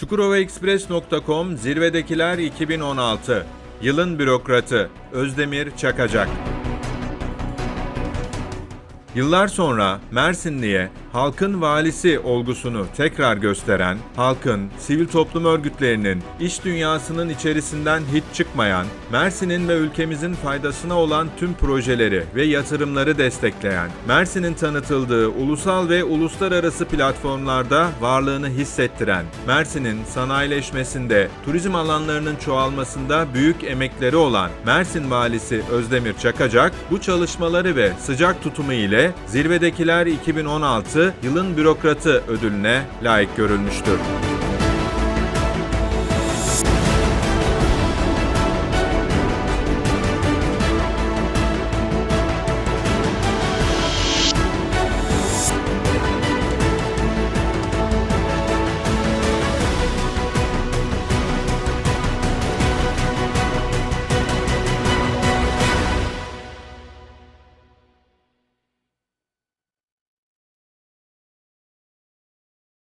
Çukurovaexpress.com Zirvedekiler 2016 Yılın Bürokratı Özdemir Çakacak Yıllar sonra Mersinli'ye halkın valisi olgusunu tekrar gösteren, halkın, sivil toplum örgütlerinin, iş dünyasının içerisinden hiç çıkmayan, Mersin'in ve ülkemizin faydasına olan tüm projeleri ve yatırımları destekleyen, Mersin'in tanıtıldığı ulusal ve uluslararası platformlarda varlığını hissettiren, Mersin'in sanayileşmesinde, turizm alanlarının çoğalmasında büyük emekleri olan Mersin Valisi Özdemir Çakacak, bu çalışmaları ve sıcak tutumu ile Zirvedekiler 2016 Yılın Bürokratı ödülüne layık görülmüştür.